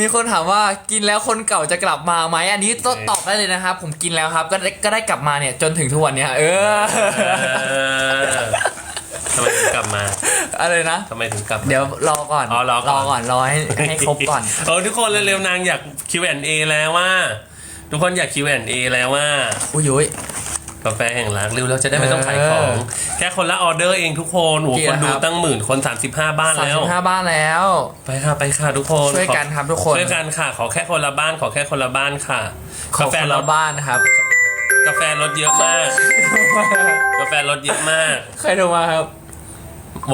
มีคนถามว่ากินแล้วคนเก่าจะกลับมาไหมอันนี้ต้องตอบได้เลยนะครับ ผมกินแล้วครับ ก็ได้ก็ได้กลับมาเนี่ยจนถึงทุกวันเนี้ยเออเออทำไมถึงกลับมา อะไรนะทำไมถึงกลับมาเดี๋ยวรอก่อนอ๋อรอก่อนก่อนรอให้ให้ครบก่อนเออทุกคนเร็วๆนางอยาก Q&A แล้วว่า ทุกคนอยาก Q&A แล้วว่าอุ้ยยุ้ย กาแฟแห่งรักเร็วแล้วจะได้ไม่ต้องขายของเออแค่คนละออเดอร์เองทุกคนโอ้โหกี่คนดูนะครับตั้งหมื่นคน 35 บ้านสามแล้ว สิบห้าบ้านแล้ว ไปค่ะไปค่ะทุกคนช่วยกันครับทุกคน ช่วยกันค่ะ ขอแค่คนละบ้าน ขอแค่คนละบ้านค่ะ ขอกาแฟคนรละถบ้านนะครับ กาแฟรถเยอะมาก กาแฟรถเยอะมาก ใครโทรมาครับ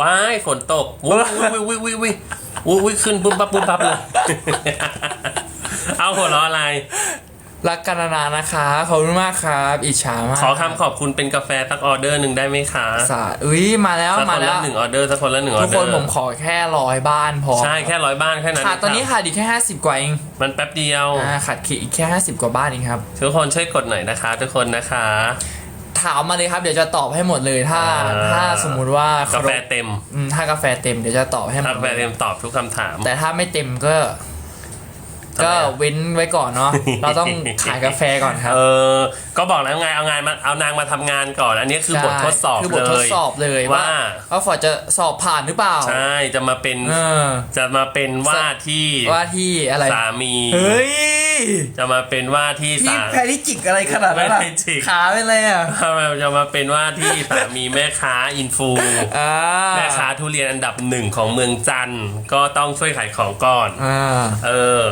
ว้ายฝนตกวุ้ยวุ้ยวุ้ยวุ้ยวุ้ยวุ้ยวุ้ยขึ้นปุ๊บปั๊บปุ๊บปั๊บเลย เอาหัวเราะอะไร รักกันนานๆนะคะ ขอบคุณมากครับ อิจฉามากขอคำขอบคุณเป็นกาแฟสักออเดอร์หนึ่งได้ไหมคะสาอุ้ยมาแล้วสักมาคนแล้ละวหนึ่งออเดอร์สักคนละหนึ่งออทุกเดคอนร์ผมขอแค่ร้อยบ้านพอใช่แค่ร้อยบ้านแค่นั้นขาดตอนนี้ครับขาดอีกแค่ห้าสิบกว่าเองมันแป๊บเดียว อ่าขาดอีกแค่ห้าสิบกว่าบ้านเองครับ ทุกคนช่วยกดหน่อยนะคะ ทุกคนนะคะ ถามมาเลยครับเดี๋ยวจะตอบให้หมดเลยถ้า อ่า ถ้าสมมุติว่ากาแฟเต็มอืมถ้ากาแฟเต็มเดี๋ยวจะตอบให้หมกาดแฟเลยเต็มตอบทุกคำถาม แต่ถ้าไม่เต็มก็ทำไม ก็อะเว้นไว้ก่อนเนาะเราต้องขายกาแฟก่อนครับเออก็บอกแล้วไงเอางานมาเอานางมาทำงานก่อน อันนี้คือบททดสอบคือบทเลทดยสอบเลยว่าว่าว่าฟอร์ดจะสอบผ่านหรือเปล่าใช่จะมาเป็นเออจะมาเป็นว่าที่ว่าที่อะไรสามีเฮ้ยจะมาเป็นว่าที่พี่สาแพริจิกอะไรขนาดนั้นอะแพริจิกขาเป็นอะไรอะจะมาเป็นว่าที่สามีแม่ค้าอินฟูอ่าแม่ค้าทุเรียนอันดับหนึ่งของเมืองจันทร์ก็ต้องช่วยขายของก่อนอ่าเออ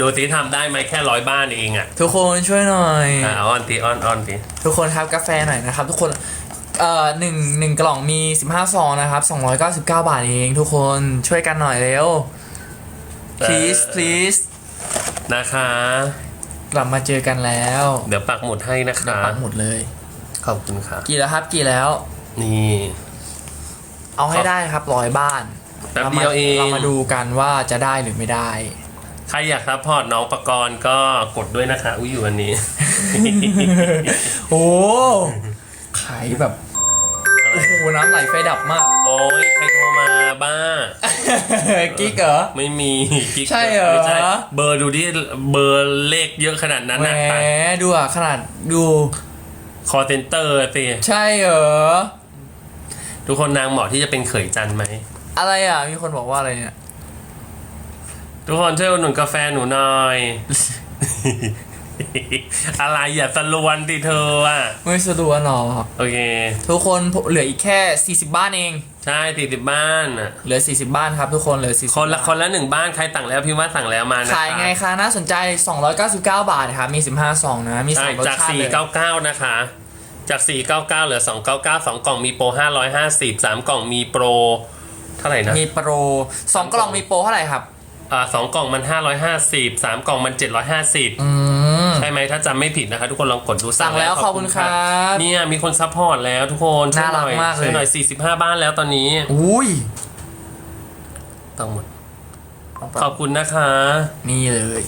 ดูสิทำได้ไหมแค่ร้อยบ้านเองอะทุกคนช่วยหน่อย อะออนทีออนออนทีทุกคนครับกาแฟหน่อยนะครับ ทุกคนเอ่อหนึ่งหนึ่งกล่องมี 15ซองนะครับ 299 บาทเองทุกคนช่วยกันหน่อยเร็ว please please นะคะ กลับมาเจอกันแล้วเดี๋ยวปักหมุดให้นะคะ ปักหมุดเลย ขอบคุณค่ะ กี่แล้วครับกี่แล้ว นี่ เอาให้ได้ครับร้อยบ้านแป๊บเดียวเอง เรามาดูกันว่าจะได้หรือไม่ได้ ใครอยากซัพพอร์ตน้องประกรณ์ก็กดด้วยนะคะอุ้ยอยู่วันนี้ โอ้ขายแบบโอ้โหน้ำไหลไฟดับมาก โอ้ยใครโทรมาบ้า กิ๊กเหรอ ไม่มีกิ๊กใช่เหรอ ไม่ใช่เบอร์ดูดิเบอร์เลขเยอะขนาดนั้นแหมนะดูอะขนาดดูคอเซนเตอร์สิใช่เหรอ ทุกคนนางเหมาะที่จะเป็นเขยจันทร์ไหม อะไรอะ มีคนบอกว่าอะไรเนี่ย ทุกคนช่วยอุดหนุนกาแฟหนูหน่อย อะไรอย่าสลวนดิเธออะ ไม่สะดวกหรอโอเค ทุกคนเหลืออีกแค่ 40 บ้านเอง ใช่สี่สิบบ้านอะ เหลือ 40 บ้านครับทุกคนเหลือ40คนละบ้าคนละหนึ่งบ้านใครสั่งแล้วพี่ว่าสั่งแล้วมานะคะขายไงคะน่าสนใจ 299 บาทครับมี 15ซองนะ มีใช่สามรสจาก ชาติเลย499 นะคะ จาก 499 เหลือ 299 2 กล่องมีโปร 550 3 กล่องมีโปร เท่าไหร่นะ มีโปร 2 กล่องมีโปรเท่าไหร่ครับ อ่าสองกล่องมัน 550 3 กล่องมัน 750อืมใช่ไหมถ้าจำไม่ผิดนะคะ ทุกคนลองกดดูสั่งแล้วขอบคุณครับเนี่ยมีคนซัพพอร์ตแล้วทุกคนช่วยหน่อยน่ารักมากเลย ช่วยหน่อย 45 บ้านแล้วตอนนี้อุ้ยต้องหมดขอบคุณนะคะ นี่เลย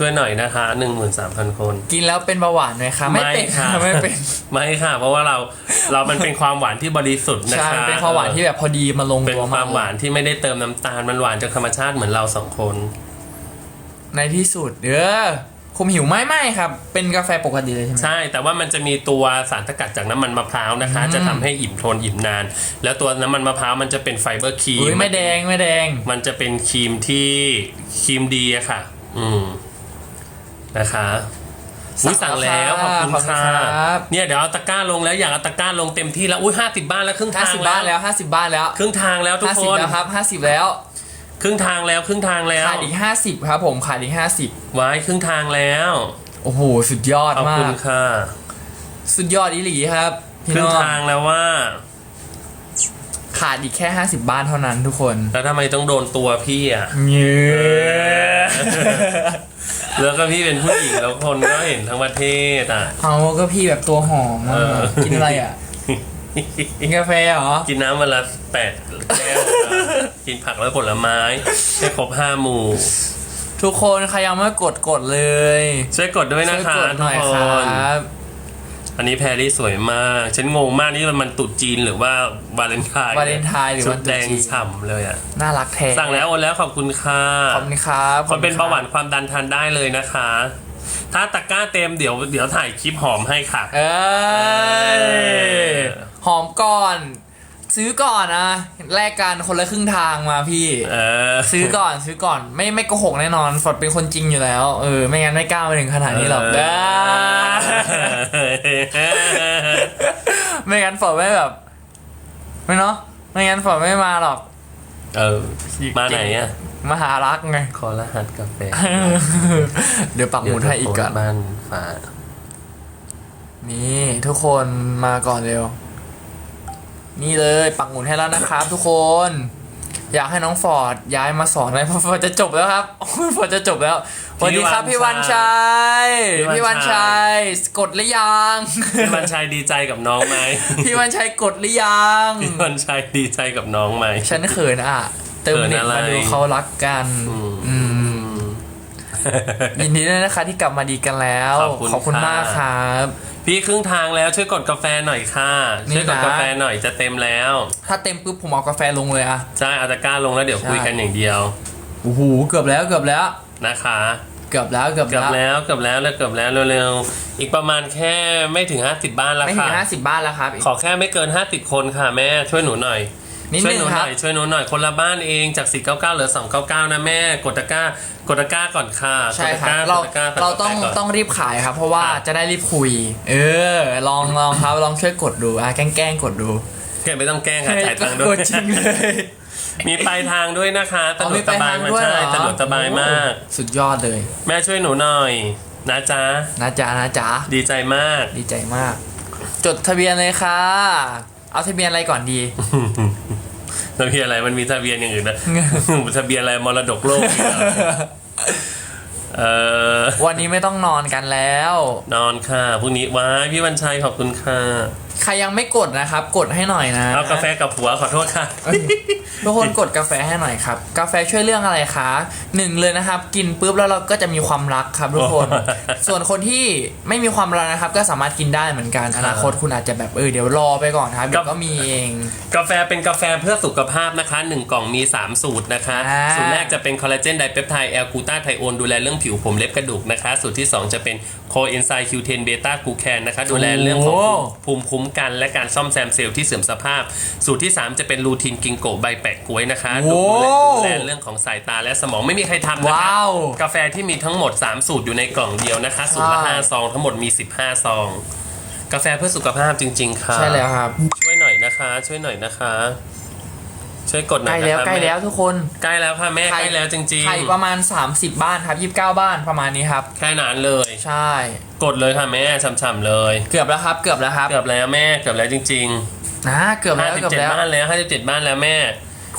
ช่วยหน่อยนะคะ13,000คน กินแล้วเป็นเบาหวานไหมคะไม่เป็นค่ะไม่เป็นไม่ค่ะ เพราะว่าเราเรามันเป็นความหวานที่บริสุทธิ์นะใช่คะเป็นความหวานที่แบบพอดีมาลงเป็นตัวคมาวากมหวานที่ไม่ได้เติมน้ำตาลมันหวานจากธรรมชาติเหมือนเราสองคน ในที่สุดเด้อคุมหิวไหมไม่ครับ เป็นกาแฟปกติเลยใช่ไหมใช่ แต่ว่ามันจะมีตัวสารสกัดจากน้ำมันมะพร้าวนะคะอืมจะทำให้อิ่มทนอิ่มนาน แล้วตัวน้ำมันมะพร้าวมันจะเป็นไฟเบอร์ครีมอุ้ยไม่แดงไม่แดง มันจะเป็นครีมที่ครีมดีอะค่ะ อืม นะคะอุ้ยสั่สั่งงแล้แล้ววขอบคุณขอบคุณค่ะครับเนี่ยเดี๋ยวเอาตะกร้าลงแล้วอยากเอาตะกร้าลงเต็มที่แล้วอุ้ยห้าสิบบ้านแล้วครึ่งห้าทางสิบบ้านแล้วห้าสิบบ้านแล้วครึ่งทางแล้วทุกห้าคสิบนแล้วครับห้าสิบแล้ว ครึ่งทางแล้วครึ่งทางแล้วขาดอีกห้าสิบครับผมขาดอีกห้าสิบไว้ครึ่งทางแล้วโอ้โหสุดยอดขอบมาคุณกค่ะสุดยอดอีหลีครับพี่ครึ่น้งองทางแล้วว่า ขาดอีกแค่ห้าสิบบ้านเท่านั้นทุกคน แล้วทำไมต้องโดนตัวพี่อะเย้ แล้วก็พี่เป็นผู้หญิงแล้วคนก็เห็นทั้งประเทศอะ เอาก็พี่แบบตัวหอมเออะอกินอะไรอะ กินกาแฟเหรอ กินน้ำวันละแปดแก้วค่ะกินผักและผลไม้ให้ครบห้าหมู่ ทุกคนใครยังไม่กดกดเลยช่วยกดด้วยช่นะวยคะกดหทุน่กอยคครนับ อันนี้แพรรี่สวยมาก ฉันงงมากนี่มันตรุดจีนหรือว่าวาเลนไทน์วาเลนไทน์หรือชุวัดนตรุษแดงจีนฉ่ำเลยอะ น่ารักแท้สั่งแล้วโอนแล้วขอบคุณค่ะขอบคุณครับคนเป็นขอบเบาณหวานความดันทานได้เลยนะคะ ถ้าตะกร้าเต็มเดี๋ยวเดี๋ยวถ่ายคลิปหอมให้ค่ะ เอ้ยหอมก่อน ซื้อก่อนนะแลกกันคนละครึ่งทางมาพี่ เออซื้อก่อนซื้อก่อนไม่ไม่โกหกแน่นอนฟอร์ดเป็นคนจริงอยู่แล้วเออไม่งั้นไม่กล้ามาถึงขนาดนี้หรอกเอออ่าไม่งั้นฟอร์ดไม่แบบ ไม่เนาะไม่งั้นฟอร์ดไม่มาหรอก เออมาไหนอะมาหารักไงขอรหัสกาแฟเดี๋ยวปักหมุดให้อีกก่อนบ้านฝานี่ทุกคนมาก่อนเร็ว นี่เลยปักหมุดให้แล้วนะครับ ทุกคน อยากให้น้องฟอร์ดย้ายมาสอนอะไรเพราะฟอร์ดจะจบแล้วครับฟอร์ดจะจบแล้วสวัสดีครับพี่วันชัยพี่วันชัยกดหรือยังพี่วันชัยดีใจกับน้องไหมพี่วันชัยกดหรือยัง พี่วันชัยดีใจกับน้องไหม ฉันเขินอะเติมเน็ตเขินอะไร มาดูเขารักกัน อืม ยินดีด้วยนะคะที่กลับมาดีกันแล้ว ขอบคุณณค่ะ มากครับ พี่ครึ่งทางแล้วช่วยกดกาแฟหน่อยค่ะ นี่ช่วยกดนะกาแฟหน่อยจะเต็มแล้วถ้าเต็มปุ๊บผมเอากาแฟลงเลยอะใช่เอาตะกร้าลงแล้วเดี๋ยวใช่คุยกันอย่างเดียวโอ้โหเกือบแล้วเกือบแล้ว นะคะ เกือบแล้วเกือบเกือบแล้วแล้วเกือบแล้วแล้วเกือบแล้วเร็วๆอีกประมาณแค่ไม่ถึง 50 บ้านแล้วไม่ถึค่ะ งห้าสิบบ้านแล้วครับขอแค่ไม่เกิน 50 คนค่ะแม่ช่วยหนูหน่อย นิดช่วยนึงหนูคหรัน่บอยช่วยหนูหน่อยคนละบ้านเองจาก 499เหลือ 299 นะแม่กดตะกร้ากดตะกร้าก่อนค่ะใช่คกดรับตะกร้ากเรากดตะกร้เราต้องก่น ต้องรีบขายครับ เพราะว่าค่ะจะได้รีบคุย เออ ลองลองครับลองช่วยกดดูอะแกล้งแกล้งกดดูแค่ไม่ต้องแกล้งค่ะจ่ายตังค์กด้วย ดจริงเลย มีปลายทางด้วยนะคะสะเอาดวมีกไปสบายทางมาด้วยใช่เหรอสะดวกสบายมากโอ้สุดยอดเลย แม่ช่วยหนูหน่อย นะจ๊ะ นะจ๊ะนะจ๊ะ ดีใจมาก ดีใจมาก จดทะเบียนเลยค่ะ เอาทะเบียนอะไรก่อนดี ทะเบียนอะไรมันมีทะเบียนอย่างอื่นนะ ทะเบียนอะไรมรดกโลกอีกเหรอเออวันนี้ไม่ต้องนอนกันแล้ว นอนค่ะพรุ่งนี้ว้ายพี่วันชัยขอบคุณค่ะ ใครยังไม่กดนะครับ กดให้หน่อยนะเอากาแฟกับผัวขอโทษค่ะทุกคนกดกาแฟให้หน่อยครับ กาแฟช่วยเรื่องอะไรคะหนึ่งเลยนะครับ กินปุ๊บแล้วเราก็จะมีความรักครับทุกคน ส่วนคนที่ไม่มีความรักนะครับ ก็สามารถกินได้เหมือนกันอนาคตคุณอาจจะแบบเออเดี๋ยวรอไปก่อนครับเดี๋ยวก็มีเอง กาแฟเป็นกาแฟเพื่อสุขภาพนะคะ1กล่องมี 3 สูตรนะคะอ่าสูตรแรกจะเป็นคอลลาเจนไดเปปไทด์แอลกูตาไทโอนดูแลเรื่องผิวผมเล็บกระดูกนะคะ สูตรที่ 2 จะเป็น โคเอนไซม์คิวเทนเบต้ากูแคนนะคะดูแลเรื่องของภูมิภูมิคุ้มกัน และการซ่อมแซมเซลล์ที่เสื่อมสภาพ สูตรที่ 3 จะเป็นลูทินกิงโกใบแปะกล้วยนะคะดูแลดูแลเรื่องของสายตาและสมองไม่มีใครทำนะคะว้าวกาแฟที่มีทั้งหมด 3 สูตรอยู่ในกล่องเดียวนะคะ สูตรละใช่5ซองทั้งหมดมี 15 ซอง กาแฟเพื่อสุขภาพจริง ๆ ค่ะ ใช่แล้วครับ ช่วยหน่อยนะคะ ช่วยหน่อยนะคะ ช่วยกดหใกน่อล้ยแล้วนะคะใกล้แล้วม่ทุกคนใกล้แล้วค่ะแม่ใครใกล้แล้วจริง ไข่ประมาณ 30 บ้านครับ 29 บ้านประมาณนี้ครับ ๆ แค่นั้นเลย ใช่ กดเลยค่ะแม่ช่ำๆเลย เกือบแล้วครับ เกือบแล้วครับเกือบแล้วแม่เกือบแล้วจริงนะเกือบๆแล้วเกือบแล้ว57บ้านแล้ว57บ้านแล้วแม่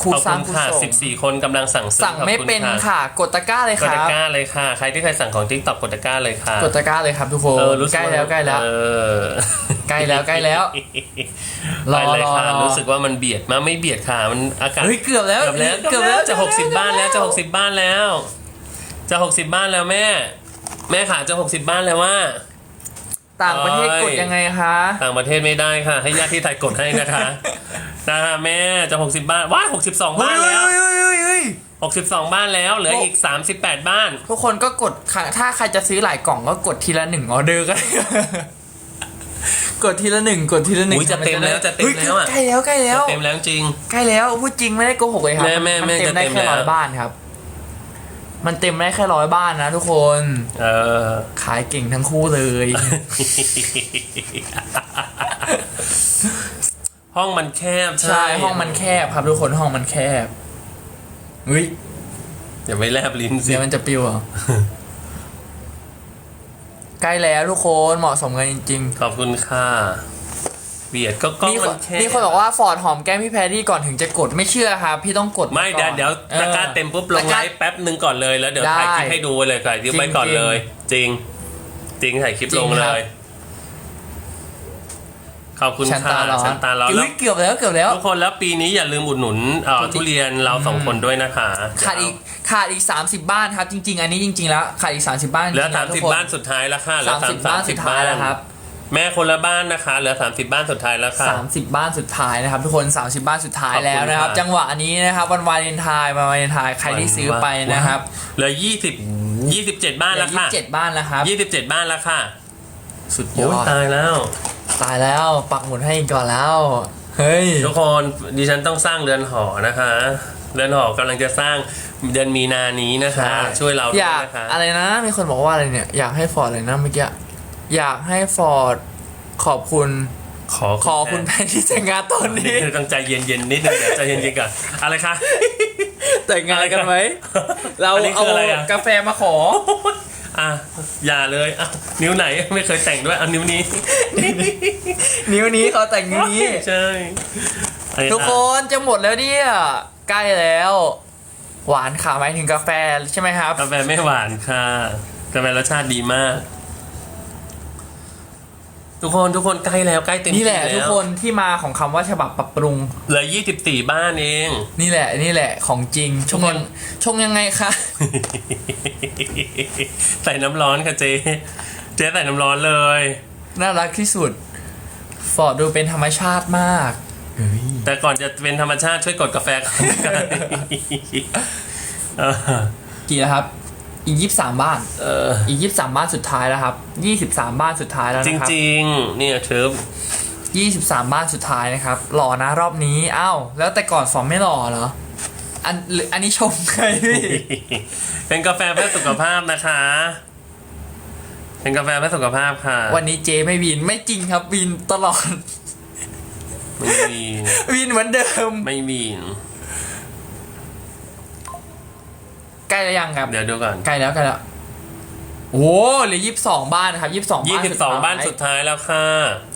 ครูขอบสร้าคุงณครูค่ะส่ง14 คนกำลังสั่งซื้อสั่งไม่ขอบณเป็นค่ะ กดตะกร้าเลยกคดรัตะบกร้าเลยค่ะ ใครที่เคยสั่งของทิกตอกกดตะกร้าเลยค่ะกดตะกร้าเลยครับทุกคนเออรู้สึใกล้แล้วใกล้แล้ว เออใกล้แล้วใกล้แล้วรไปอเลยรอค่ะรอ รู้สึกว่ามันเบียดมากไม่เบียดค่ะมันอากาศ เฮ้ยเกือบแล้วเกือบแล้วเกือบแล้วจะหกสิบบ้านแล้วจะหกสิบบ้านแล้ว จะหกสิบบ้านแล้วแม่ แม่ขาจะหกสิบบ้านแล้วว่า ต่างประเทศโอ้ยกดยังไงคะ ต่างประเทศไม่ได้ค่ะ ให้ญาติที่ไทยกดให้นะคะนะคะแม่จะหกสิบบ้านว้าหกสิบสองบ้านแล้วเฮ้ยเฮ้ยเฮ้ยหกสิบสองบ้านแล้วเหลืออีกสามสิบแปดบ้าน ทุกคนก็กดค่ะถ้าใครจะซื้อหลายกล่องก็กดทีละหนึ่งออเดอร์ก็ได้กดทีละหนึ่งกดทีละหนึ่งอุ๊ยจะเต็มแล้วจะเต็มฮ้ยแล้วอะใกล้แล้วใกล้แล้วเต็มแล้วจริงใกล้แล้วพูดจริงไม่ได้โกหกเลยครับแม่แม่นแม่เต็มจะได้เต็มแค่แล้วร้อยบ้านครับ มันเต็มได้แค่ร้อยบ้านนะทุกคน เออ ขายเก่งทั้งคู่เลย ห้องมันแคบใช่ ห้องมันแคบครับทุกคนห้องมันแคบเฮ้ยอย่าไปแลบลิ้นสิเดี๋ยวมันจะปิวเหรอใกล้แล้วทุกคนเหมาะสมกันจริงขอบคุณค่ะ เบียดก็กล้ๆองมีคมันนแคบมีคนบอกว่าฟอร์ดหอมแก้มพี่แพรรี่ก่อนถึงจะกดไม่เชื่อครับ พี่ต้องกดไม่เดี๋ยวก่อนเดี๋ยวออ ตะกร้าเต็มปุ๊บลงตะกไลร้าฟ์แป๊บหนึ่งก่อนเลยแล้วเดี๋ยวได้ถ่ายคลิปให้ดูเลยถ่ายคลิปไว้ก่อนจริงๆเลย จริง จริงถ่ายคลิปจริลงงคเลรับ ยขอบคุณฉันค่ะตาร้อนฉันตาร้อนเฮ้แล้ว ยเกือบแล้วเกือบแล้ว ทุกคนแล้วปีนี้อย่าลืมอุดหนุนเอ่อทุเรียนเราสองคนด้วยนะคะขาดอีกขาดอีก 30 บ้านครับ จริง ๆ อันนี้จริง ๆ แล้วขาดอีก 30 บ้านเหลือจริงๆสามทุสิบกคนบ้านสุดท้ายแล้วค่ะเหลือสามสิบบ้านสุดท้ายแล้วครับ แม่คนละบ้านนะคะ เหลือ 30 บ้านสุดท้ายแล้วค่ะ 30 บ้านสุดท้ายนะครับทุกคน 30 บ้านสุดท้ายขอบคุณแล้วนะครับครับ จังหวะนี้นะครับวันวาเลนไทน์วันวาเลนไทน์ใครที่ซื้อไปนะครับ เหลือ 20 27 บ้านแล้วค่ะยี่สิบเจ็ดบ้านแล้วครับ27 บ้านแล้วค่ะ สุดยโอ้อยดตายแล้ว ตายแล้วปักหมุดให้อีกก่อนแล้ว เฮ้ย ทุกคนดิฉันต้องสร้างเรือนหอนะคะเรือนหอกำลังจะสร้างเดือนมีนานี้นะคะ ช่วยเราด้อวยยากนะคะอะไรนะมีคนบอกว่าอะไรเนี่ยอยากให้ฟอร์ดอะไรนะเมื่อกี้ อยากให้ฟอร์ดขอบคุณขอขอคุณแพนที่แต่งงานตอนนี่นี้ต้องใจเย็นๆนิดนึงเดี๋ยวใจเย็นๆก่อนอะไรคะแต่งงานกันไหมเราอันนี้คืเอาออะไรอะกาแฟมาขออะอย่าเลยอะนิ้วไหนไม่เคยแต่งด้วยเอานิ้วนี้ นิ้วนี้เขาแต่งนิ้วนี้ใช่อัทุกคนจะหมดแล้วเนี่ยใกล้แล้ว หวานค่ะหมายถึงกาแฟใช่ไหมครับ กาแฟไม่หวานค่ะกาแฟรสชาติดีมาก ทุกคนทุกคนใกล้แล้วใกล้เต็มนี่แหละที่ทุกคนที่มาของคำว่าฉบับปรับปรุง เหลือยี่สิบสี่บ้านเอง นี่แหละนี่แหละของจริงชงทุกคยันงชงยังไงคะ ใส่น้ำร้อนค่ะเจ๊เจ๊ใส่น้ำร้อนเลย น่ารักที่สุด ฟอร์ดดูเป็นธรรมชาติมากเฮ้ยแต่ก่อนจะเป็นธรรมชาติช่วยกดกาแฟก่อนเออกี่แล้วครับ อีกยี่สามบ้านเอออีกยี่สามบ้านสุดท้ายแล้วครับยี่สิบสามบ้านสุดท้ายแล้วจนะครับริงๆ เนี่ยเชิฟยี่สิบสามบ้านสุดท้ายนะครับ หล่อนะรอบนี้อ้าวแล้วแต่ก่อนฟอร์มไม่หล่อเหรออันหรืออันนี้ชมใครพี่ เป็นกาแฟเพื่อสุขภาพนะคะ เป็นกาแฟเพื่อสุขภาพค่ะวันนี้เจไม่วินไม่จริงครับวินตลอด ไม่มี วินเหมือนเดิม ไม่มี ใกล้แล้วยังครับ เดี๋ยวดูก่อนใกล้แล้วใกล้แล้วโอ้เหลือยี่สิบสองบ้านครับยี่สิบสองยี่บ้านสิบสองบ้านสุดท้ายแล้วค่ะ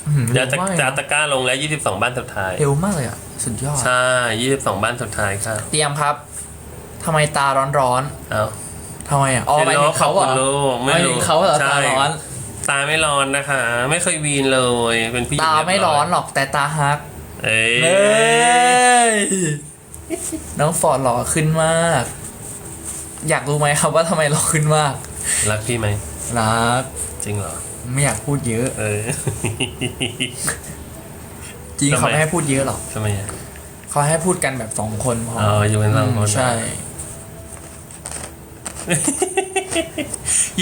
อื้อหือเดี๋ยวจะเร็วมากเลยจะนะตะกร้าลงแล้วยี่สิบสองบ้านสุดท้ายเร็วมากเลยอะสุดยอดใช่ยี่สิบสองบ้านสุดท้ายค่ะ เตรียมครับทำไมตาร้อนร้อนเอาๆทำไมอะอ๋อหมายถึงเขาเหรขอบอคุณลูกหมายถึงเขาเหรอใช่ตาร้อน ตาไม่ร้อนนะคะ ไม่เคยวีนเลย เป็นผู้หญิงตาไม่ร้อนหรอกแต่ตาฮัก เอ้เฮ้ยยน้องฟอร์ดหล่อขึ้นมาก อยากรู้ไหมครับว่าทำไมหล่อขึ้นมากรักพี่ไหมรักจริงเหรอไม่อยากพูดเยอะ เออ จริงทำไม เขาไม่ให้พูดเยอะหรอกทำไมอะ เขาให้พูดกันแบบสองคนพออ๋ออยู่กันสองคน มใช่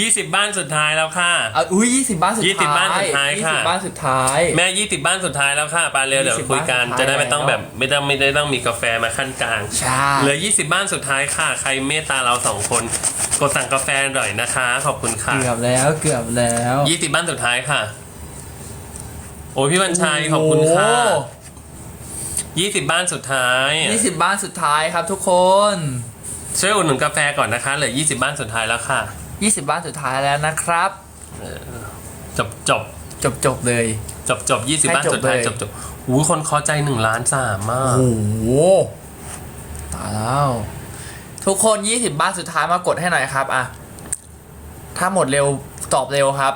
ยี่สิบบ้านสุดท้ายแล้วค่ะ เอาอุ้ยยี่สิบบ้านสุดท้ายยี่สิบบ้านสุดท้ายยี่ค่ะสิบบ้านสุดท้าย แม่ยี่สิบบ้านสุดท้ายแล้วค่ะปาเร็วเดี๋ยว20คุยกันบ้านสุดท้ายจะได้ไม่ต้องแล้วแบบไม่ต้องไม่ได้ต้องมีกาแฟมาขั้นกลางใช่เหลือ20บ้านสุดท้ายค่ะ ใครเมตตาเราสองคนกดสั่งกาแฟหน่อยนะคะ ขอบคุณค่ะเกือบแล้วเกือบแล้ว20บ้านสุดท้ายค่ะ โอ้ยพี่บัญชัยขอบคุณค่ะ20บ้านสุดท้ายยี่สิบบ้านสุดท้ายครับทุกคนช่วยอุดหนุนกาแฟก่อนนะคะเหลือ20บ้านสุดท้ายแล้วค่ะ ยี่สิบบ้านสุดท้ายแล้วนะครับ จบจบจบจบเลย จบจบ20ให้บ้านจบสุดท้ายเลย จบจบอู้คนเคอใจ1ล้านสามมากโอ้โหตายแล้ว ทุกคน 20 บ้านสุดท้ายมากดให้หน่อยครับอะถ้าหมดเร็วตอบเร็วครับ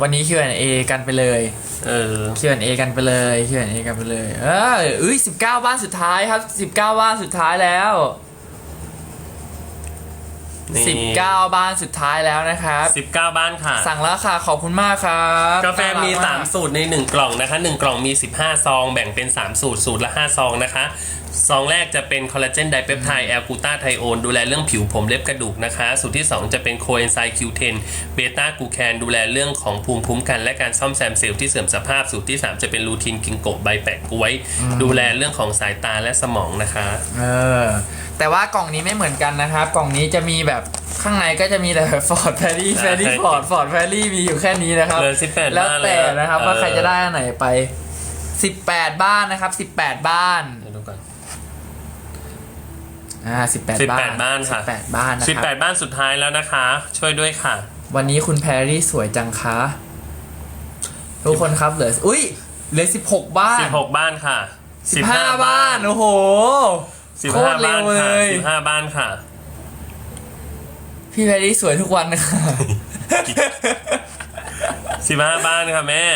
วันนี้ Q&A กันไปเลย เออ Q&A กันไปเลย Q&A กันไปเลย เอออุ้ย19 บ้านสุดท้ายครับ 19 บ้านสุดท้ายแล้ว นี่19 บ้านสุดท้ายแล้วนะครับ 19 บ้านค่ะ สั่งแล้วค่ะ ขอบคุณมากครับกาแฟมี น่รักก 3 สูตรใน 1 กล่องนะคะ 1 กล่องมี 15 ซอง แบ่งเป็น 3 สูตร สูตรละ 5 ซองนะคะ ซองแรกจะเป็นคอลลาเจนไดเปปไทด์แอลกูตาไทโอนดูแลเรื่องผิวผมเล็บกระดูกนะคะ สูตรที่ 2 จะเป็นโคเอนไซม์คิวเทนเบต้ากูแคนดูแลเรื่องของภูมิคุ้มกัน และการซ่อมแซมเซลล์ที่เสื่อมสภาพ สูตรที่ 3 จะเป็นลูทินกิงโกะใบแปะกล้วย ดูแลเรื่องของสายตาและสมองนะคะ เออ แต่ว่ากล่องนี้ไม่เหมือนกันนะครับ กล่องนี้จะมีแบบข้างในก็จะมีแต่ฟอร์ดแฟรี่แฟรี่ฟอร์ดฟอร์ดแฟรี่มีอยู่แค่นี้นะครับเหลือ18แล้วบ้านแต่แล้วนะครับเออว่าใครจะได้อันไหนไป18บ้านนะครับ18บ้านเดี๋ยวดูก่อนอ่า18บ้าน18บ้านค่ะ18บ้านนะครับ18บ้านสุดท้ายแล้วนะคะ ช่วยด้วยค่ะ วันนี้คุณแพรรี่สวยจังคะทุกคนครับเหลืออุ้ยเหลือ16บ้าน16บ้านค่ะ15บ้านโอ้โห สิบโคห้าตรเร็บ้านวเลค่ะยสิบห้าบ้านค่ะ พี่แพรรี่สวยทุกวันนะคะสิบห้าบ้านค่ะแม่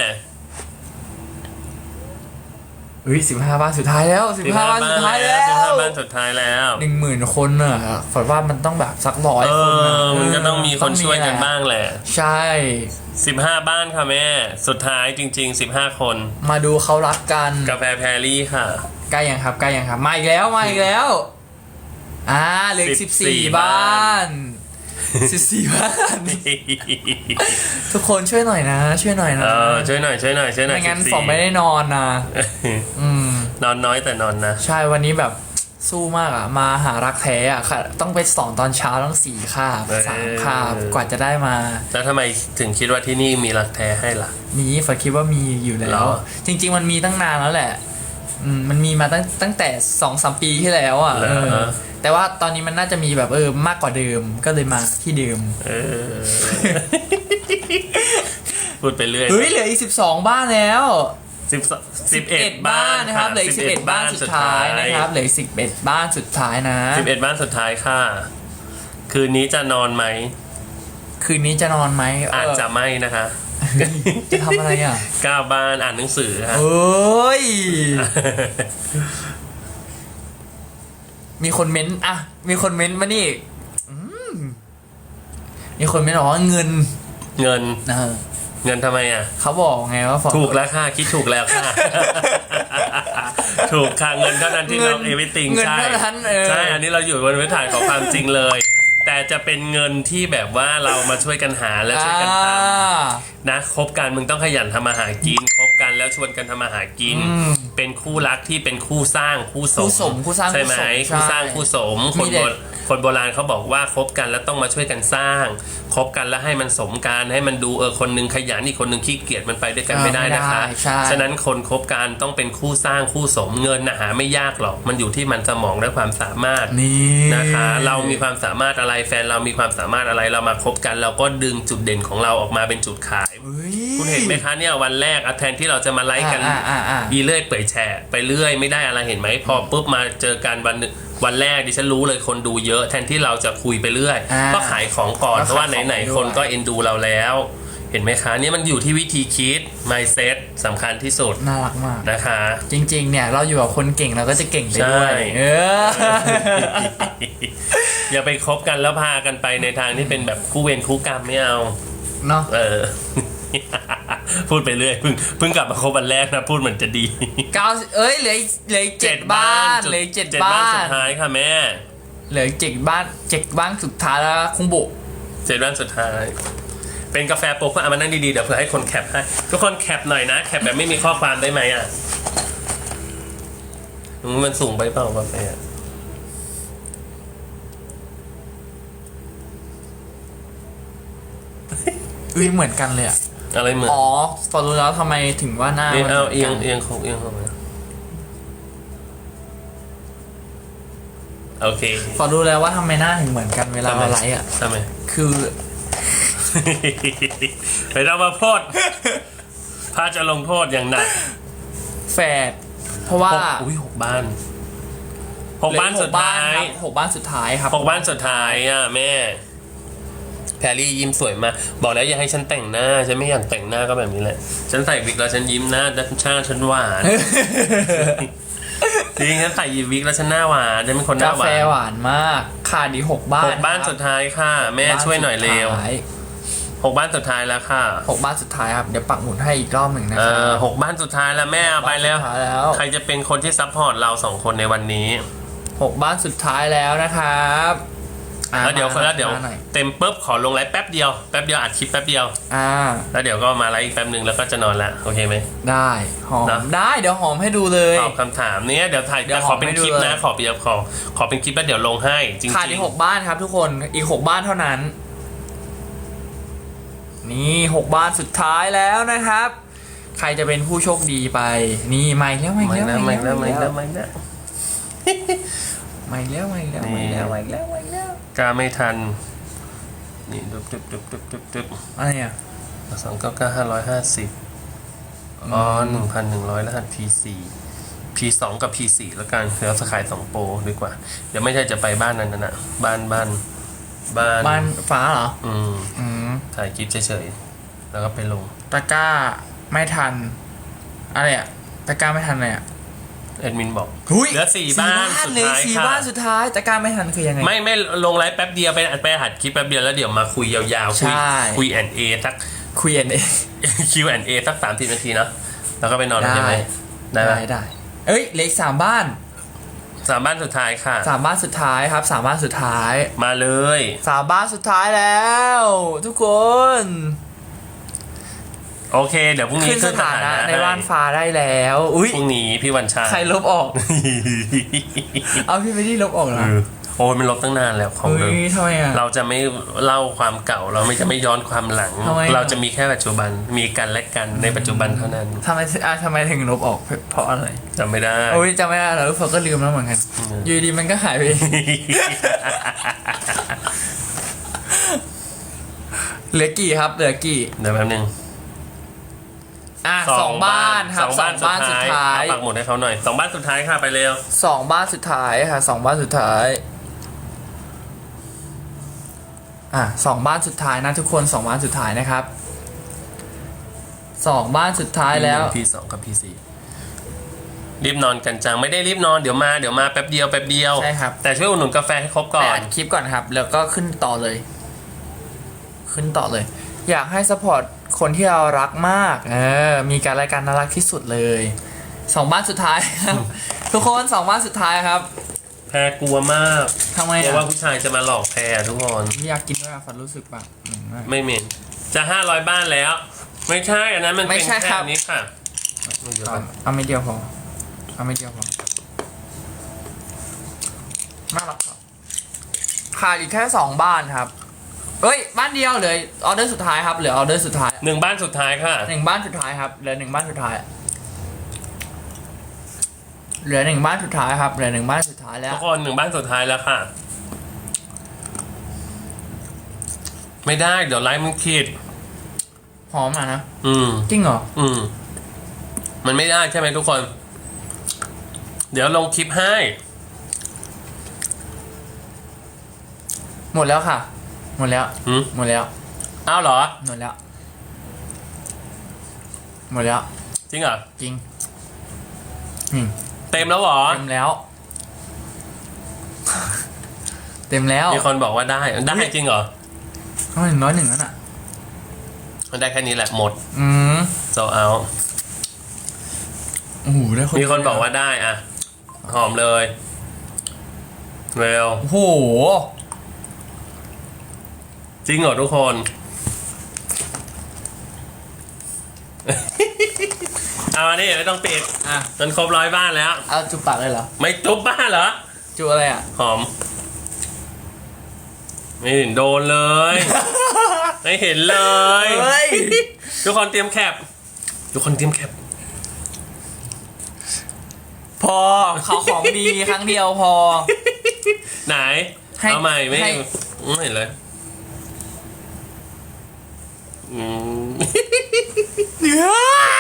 เฮ้ยสิบห้าบ้านสุดท้ายแล้วสิบห้าบ้านสุดท้ายแล้สิบห้าวบ้านสุดท้ายแล้ว หนึ่งหมื่นคนอะฝันว่ามันต้องแบบสักร้อยเอคนอะอ มันก็ต้องมีคนช่วยกันแหละบ้างแหละใช่ สิบห้าบ้านค่ะแม่ สุดท้ายจริงๆสิบห้าคน มาดูเขารักกัน กาแฟแพรรี่ค่ะ ใกล้ยังครับใกล้ยังครับมาอีกแล้วมาอีกแล้วอ่าเหลือสิบสี่14 บ้านสิบสี่บ้าน ทุกคนช่วยหน่อยนะ ช่วยหน่อยเอนะอช่วยหน่อยช่วยหน่อยช่วยหน่อยไม่งั้น14ฝอมไม่ได้นอนนะ อืม นอนน้อยแต่นอนนะ ใช่วันนี้แบบสู้มากอะ มาหารักแท้อะค่ะ ต้องไปสอนตอนเช้าต้องสี่คาบเออ สามคาบกว่าจะได้มา แล้วทำไมถึงคิดว่าที่นี่มีรักแท้ให้ล่ะ มีฝอคิดว่ามีอยู่แล้เหรว อ จริง ๆ มันมีตั้งนานแล้วแหละ อืมมันมีมาตั้งตั้งแต่สองสามปีที่แล้วอะเหรอ เออแต่ว่าตอนนี้มันน่าจะมีแบบเออมากกว่าเดิมก็เลยมาที่เดิมเออ พูดไปเรื่อยเฮ้ยเหลืออีกสิบสองบ้านแล้ว สิบสิบเอ็ดบ้านนะครับเหลืออีกสิบเอ็ดบ้านสุดท้ายนะครับเหลืออีกสิบเอ็ดบ้านสุดท้ายนะ สิบเอ็ดบ้านสุดท้ายค่ะ คืนนี้จะนอนไหม คืนนี้จะนอนไหมเอาจจะไม่นะคะ จะทำอะไรอะเก้าบ้านอ่านหนังสือฮะเอ้ย มีคนเม้นต์อะมีคนเม้นต์มานี่อืมมีคนเม้นต์บอกว่าเงิน เงินเออเงินทำไมอะ เขาบอกไงว่าฟอถูกแล้วค่ะ คิดถูกแล้วค่ะ ถูกค่ะเงินเท่านั้นที่เราเอวิติงเงินใช่เท่านั้นเออใช่ อันนี้เราอยู่บนพื้นฐานของความจริงเลยแต่ จะเป็นเงินที่แบบว่าเรามาช่วยกันหาและช่วยกันทอ่าำนะคบกันมึงต้องขยันทำมาหากินคบกันแล้วชวนกันทำมาหากินอืม เป็นคู่รักที่เป็นคู่สร้างคู่สคู่สมคู่สร้างใช่ไหมคู่สมคู่สร้างใช่คู่สมคมีนเด็โบกคนโบราณเขาบอกว่าคบกันแล้วต้องมาช่วยกันสร้างคบกันแล้วให้มันสมกันให้มันดูเออคนหนึงขยันอีกคนหนึงขี้เกียจมันไปด้วยกันไม่ได้นะคะใช่ ฉะนั้นคนคบกันต้องเป็นคู่สร้างคู่สมเงินนะหาไม่ยากหรอกมันอยู่ที่มันสมองและความสามารถ นี่ นะคะ เรามีความสามารถอะไรแฟนเรามีความสามารถอะไรเรามาคบกัน เราก็ดึงจุดเด่นของเราออกมาเป็นจุดขายเฮ้ยคุณเห็นไหมคะเนี่ยวันแรกอะแทนที่เราจะมาไลค์กันอ่าอ่าอ่า อีเลื่อยเปื่อยแฉะไปเรื่อยไม่ได้อะไรเห็นไหมพอปุ๊บมาเจอกันวันหนึ่งวันแรกดิฉันรู้เลยคนดูเยอะ แทนที่เราจะคุยไปเรื่อย อ่าก็ขายของก่อนก็เพราะว่าขายของไหนด้วยๆคนก็เอ็นดูเราแล้ว เห็นไหมคะเนี่ยมันอยู่ที่วิธีคิด mindset สำคัญที่สุดน่ารักมาก นะคะ จริง ๆ เนี่ย เราอยู่กับคนเก่งเราก็จะเก่งไปด้วย ใช่ เออ อย่าไปคบกันแล้วพากันไปในทางที่เป็นแบบคู่เวรคู่กรรมไม่เอา เนาะ เออ พูดไปเรื่อยเพิ่งเพิ่งกลับมาคบวันแรกนะพูดเหมือนจะดีเก้าเอ้ยเหลืออีกเหลืออีกเจ็ดบ้านเหลืออีกเจ็ดบ้าสุนดท้ายค่ะแม่เหลืออีกเจ็ดบ้านเจ็ดบ้านสุดท้ายแล้วคุงบุเจ็ดบ้านสุดท้าย เป็นกาแฟโปรเพื่อเอามานั่งดีๆเดี๋ยวเผื่อให้คนแคปให้ทุกคนแคปหน่อยนะแคปแบบไม่มีข้อความได้ไหมอะอืมมันสูงไปเปล่ากาแฟอะอุ้ยเหมือนกันเลยอะ อะไรเหมือนอ๋อฟอรู้แล้วทำไมถึงว่าหน้าเอียงมันเอาหมืนเอียงกันเอียงของเอียงของโอเคฟอรู้แล้วว่าทำไมหน้าถึงเหมือนกันเวลาทำไมเราไลฟ์อะทำไมคือ ไปเรามาโทษพระจะลงโทษอย่างหนักแฝดเพราะว่าหกอุ้ยหกบ้านหกบ้านเหลือสุดท้ายครับหกบ้านสุดท้ายครับหกบ้านสุดท้ายอะแม่ แพรรี่ยิ้มสวยมากบอกแล้วอย่าให้ฉันแต่งหน้า ฉันไม่อยากแต่งหน้าก็แบบนี้แหละ ฉันใส่วิกแล้วฉันยิ้มหน้าด้านชาฉันหวานจริงฉันใส่วิกแล้วฉันหน้าหวานฉันเป็นคนหกาน้าหวาแฟนหวานมากขาดอีกหกบ้านหกบ้านครับสุดท้ายค่ะ แม่ช่วยหน่อยเร็วบ้านสุดท้ายหกบ้านสุดท้ายแล้วค่ะหกบ้านสุดท้ายครับเดี๋ยวปักหมุดให้อีกรอบหนึ่งนะเอครัอบหกบ้านสุดท้ายแล้วแม่เอาไปแล้วสุดท้ายแล้ว ใครจะเป็นคนที่ซัพพอร์ตเราสองคนในวันนี้หกบ้านสุดท้ายแล้วนะครับ อะแล้วเดี๋ยวมาแล้วเดี๋ยวมาหน่อย เต็มปุ๊บขอลงไลฟ์แป๊บเดียวแป๊บเดียวอัดคลิปแป๊บเดียว อ่า แล้วเดี๋ยวก็มาไลฟ์อีกแป๊บหนึ่งแล้วก็จะนอนละโอเคไหม ได้หอมนะ ได้เดี๋ยวหอมให้ดูเลย ตอบคำถามเนี้ยเดี๋ยวถ่ายเดี๋ยวขอเป็นขอให้ดูคลิปนะเลยขอเปียขอขอเป็นคลิปแล้วเดี๋ยวลงให้จริงขาดอีกหกบ้านครับทุกคนอีกหกบ้านเท่านั้น นี่หกบ้านสุดท้ายแล้วนะครับ ใครจะเป็นผู้โชคดีไป นี่ไม่แล้วไม่ไม่แล้วนะไม่นะไม่แล้นะวไม่นะ ไม่แล้วไม่แล้วนี่ไม่แล้วไม่แล้วไม่แล้วกล้าไม่ทัน นี่ดุบดุบดุบดุบดุบดุบอะไรอะสองเก้าเก้าห้าร้อยห้าสิบอ๋อหนึ่งพันหนึ่งร้อยรหัส P สี่ P สองกับ P สี่แล้วกันเดี๋ยวจะขายสองโปรดีกว่า เดี๋ยวไม่ใช่จะไปบ้านนั้นนะบ้านบ้านบ้านบ้านฟ้าเหรอ อืมอืมถ่ายคลิปเฉยๆ แล้วก็ไปลง ตะกร้าไม่ทัน อะไรอะตะกร้าไม่ทันเลยอะ แอดมินบอกหุยเหลือสี่บ้านสุดเลยท้ายสี่ค่ะบ้านสุดท้ายแต่การไม่ทันคือยังไง ไม่ไม่ลงไลฟ์แป๊บเดียวไปไปหัดคลิปแป๊บเดียวแล้วเดี๋ยวมาคุยยาวๆ คุยใช่ คุยแอนเอสัก คุยกันเอง Q&A สักสามสิบนาทีเนาะแล้วก็ไปนอนได้ ใช่ไหมได้ไหมได้ได้เอ้ยเหล็กสามบ้านสามบ้านสุดท้ายค่ะ สามบ้านสุดท้ายครับสามบ้านสุดท้ายมาเลย สามบ้านสุดท้ายแล้ว ทุกคน โอเค เดี๋ยวพรุ่งนี้ขึ้นสถานะให้ในบ้านฟ้าได้แล้ว อุ้ยพรุ่งนี้พี่วันชาใครลบออก เอาพี่ไม่ได้ลบออกเหรอเออโอ้ยมันลบตั้งนานแล้วของเฮ้เดิมยทำไมอะเราจะไม่เล่าความเก่าเราไม่จะไม่ย้อนความหลังทำไมอะเราจะมีแค่ปัจจุบันมีกันและกันในปัจจุบันเท่านั้นทำไมอะทำไมถึงลบออกเพราะอะไรจำไม่ได้โอ้ยจำไม่ได้แล้วเพอก็ลืมแล้วเหมือนกันอยู่ดีมันก็หายไปเองเหลือกี่ครับเหลือกี่เดี๋ยวแป๊บนึง อะสองบ้านครับสสอองงบ้าบ้านนสุสุดดท้าท้ายยเอาปักหมุดให้เขาหน่อยสองบ้านสุดท้ายค่ะไปเร็วสองบ้านสุดท้ายค่ะสองบ้านสุดท้ายอะสองบ้านสุดท้ายนะทุกคนสองบ้านสุดท้ายนะครับสองบ้านสุดท้ายแล้ว พี่สองกับพี่สี่รีบนอนกันจังไม่ได้รีบนอนเดี๋ยวมาเดี๋ยวมาแป๊บเดียวแป๊บเดียวใช่ครับ แต่ช่วยอุดหนุนกาแฟให้ครบก่ไปอน อัดคลิปก่อนครับ แล้วก็ขึ้นต่อเลย ขึ้นต่อเลย อยากให้สปอร์ต คนที่เรารักมากเออมีการรายการน่ารักที่สุดเลยสองบ้านสุดท้ายครับ ทุกคนสองบ้านสุดท้ายครับแพรกลัวมากทำไมกลัวอะว่าผู้ชายจะมาหลอกแพรทุกคน ไม่อยากกินด้วยอะฟันรู้สึกแบบเหม็นมาก ไม่เหม็นจะห้าร้อยบ้านแล้ว ไม่ใช่อันนั้นมันไม่เป็นใช่แค่ครับอันนี้ค่ะเอาเดี๋ยวเอาก่อนเอาไม่เดียวพอเอาไม่เดียวพอน่ารักครับขาดอีกแค่สองบ้านครับ เอ้ยบ้านเดียวเหลือออเดอร์สุดท้ายครับเหลือออเดอร์สุดท้ายหนึ่งบ้านสุดท้ายค่ะ หนึ่งบ้านสุดท้ายครับเหลือหนึ่งบ้านสุดท้าย เหลือหนึ่งบ้านสุดท้ายครับเหลือหนึ่งบ้านสุดท้ายแล้ว ทุกคนหนึ่งบ้านสุดท้ายแล้วค่ะ ไม่ได้เดี๋ยวไลฟ์มันคิดหอมอะนะอืม จริงเหรออืม มันไม่ได้ใช่ไหมทุกคน เดี๋ยวลงคลิปให้ หมดแล้วค่ะ หมดแล้วอืมหมดแล้ว อ้าวเหรอ หมดแล้ว หมดแล้ว จริงเหรอ จริงอืมเต็มแล้วเหรอ เต็มแล้ว เต็มแล้วมีคนบอกว่าได้ ได้จริงเหรอน้อยหนึ่งน้อยหนึ่งนั่นอะ มันได้แค่นี้แหละ หมดอืมโซเอา โอ้โหได้คนมีคนบอกว่าได้อะ หอมเลย เร็ว โอ้โห จริงเหรอทุกคน เอาอันนี้ไม่ต้องปิดอะ จนครบร้อยบ้านแล้ว เอาจุบปากเลยเหรอ ไม่จุบบ้านเหรอ จุอะไรอะ หอม ไม่เห็นโดนเลย ไม่เห็นเลย เฮ้ย ทุกคนเตรียมแคป ทุกคนเตรียมแคป พอเขาของดีครั้งเดียวพอ ไหน ให้เอาใหม่ไม่ให้ ไม่เห็นเลย Mm.